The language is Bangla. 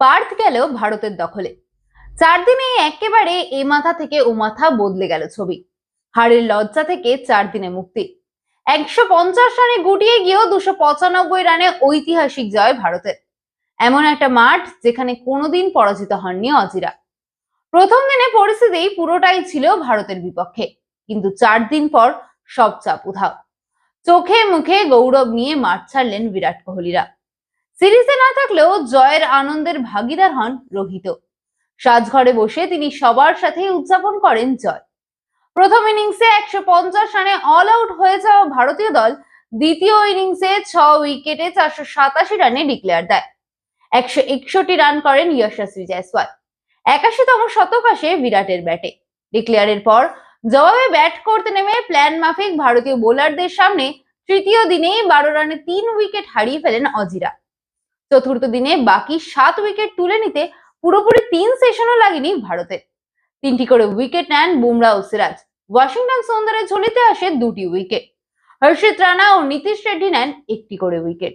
পার্থ গেল ভারতের দখলে। চার দিনে একেবারে এ মাথা থেকে ও মাথা বদলে গেল ছবি। হারের লজ্জা থেকে চার দিনে মুক্তি। একশো পঞ্চাশ রানে গুটিয়ে গিয়েও দুশো পঁচানব্বই রানে ঐতিহাসিক জয় ভারতের। এমন একটা মাঠ যেখানে কোনোদিন পরাজিত হননি অজিরা। প্রথম দিনে পরিস্থিতি পুরোটাই ছিল ভারতের বিপক্ষে, কিন্তু চার দিন পর সব চাপ উধাও। চোখে মুখে গৌরব নিয়ে মাঠ ছাড়লেন বিরাট কোহলিরা। সিরিজে না থাকলেও জয়ের আনন্দের ভাগিদার হন রোহিত। সাজঘরে বসে তিনি সবার সাথে উদযাপন করেন জয়। প্রথম ইনিংসে একশো পঞ্চাশ রানে অল আউট হয়ে যাওয়া ভারতীয় দল দ্বিতীয় ইনিংসে ছ উইকেটে চারশো সাতাশি রানে ডিক্লেয়ার দেয়। একশো একষট্টি রান করেন যশস্বী জয়সওয়াল। একাশিতম শতক আসে বিরাটের ব্যাটে। ডিক্লেয়ারের পর জবাবে ব্যাট করতে নেমে প্ল্যান মাফিক ভারতীয় বোলারদের সামনে তৃতীয় দিনেই বারো রানে তিন উইকেট হারিয়ে ফেলেন অজিরা। চতুর্থ দিনে বাকি সাত উইকেট তুলে নিতে পুরোপুরি তিন সেশনও লাগেনি ভারতের। তিনটি করে উইকেট নেন বুমরা ও সিরাজ। ওয়াশিংটন সুন্দরের ঝুলিতে আসে দুটি উইকেট হর্ষিত রানা ও নীতিশ রেড্ডি নেন একটি করে উইকেট